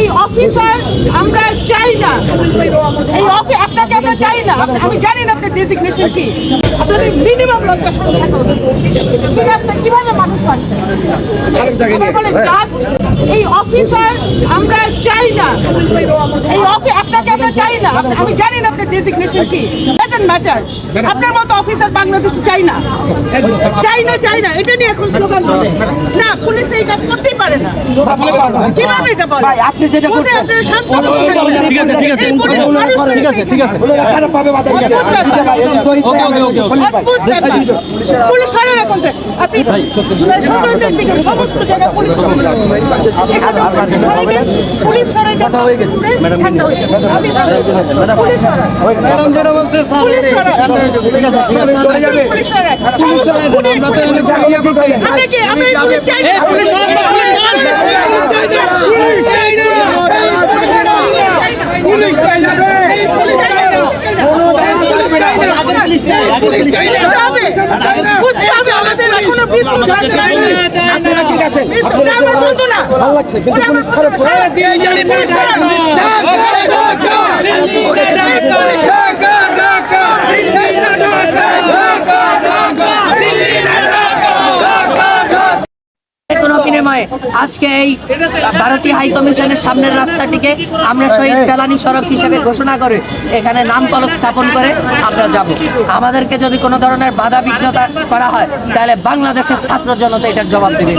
এই অফিসার আমরা চাই না। এই অফিস আপনাকে আমরা চাই না। আমি জানি না আপনার ডেজিগনেশন কি। আপনাদের মিনিমাম লজ্জা কীভাবে মানুষ মারছে আবার বলে, "জাজ, এই অফিসার আমরা চাই না। এই অফিস আপনাকে আমরা চাই না। আমি জানি না আপনার ডেজিগনেশন কি। ডাজন্ট ম্যাটার আপনার মতো অফিসার বাংলাদেশে চাই না। চাই না চাই না। এটা নিয়ে এখন স্লোগান না পুলিশ এই কাজ করতেই পারে না কীভাবে এটা বলে ভাই, আপনি সেটা করছেন। ঠিক আছে, ঠিক আছে, ঠিক আছে, ঠিক আছে। এখানে পাবে মাথায় গেছে। ওকে, ওকে, ওকে। অদ্ভুত ব্যাপার পুলিশ সরে রাখুন আপনি জুলাই সতেরো সমস্ত জায়গায় পুলিশ পুলিশ সরে দেন। হয়ে। ম্যাডাম যেটা বলছে পুলিশ সরান। পুলিশ সরে যাবে। পুলিশ সরে রাখুন। পুলিশ সরে দেন, আমরা তো পুলিশ সরান। করতে পারি না। আমরা কি আমরা পুলিশ চাই না? পুলিশ সরান তো, পুলিশ সরান। পুলিশ চাই না। পুলিশ চাই না। এই পুলিশ চাই না। পুলিশ চাই না। বুঝতে হবে। বুঝতে হবে আমাদের এখনও বিদ্যুৎ চলছে। আপনারা ঠিক আছেন। আপনারা ভালো লাগছে, কিন্তু পুলিশ খারাপ করে। বন্ধু না। পুলিশ সরান। কোনো বিনিময়ে আজকে এই ভারতীয় হাই কমিশনের সামনের রাস্তাটিকে আমরা শহীদ ফেলানি সড়ক হিসেবে ঘোষণা করে এখানে নাম ফলক স্থাপন করে আমরা যাব। আমাদেরকে যদি কোনো ধরনের বাধা বিঘ্নতা করা হয়, তাহলে বাংলাদেশের ছাত্র জনতা এটার জবাব দেবে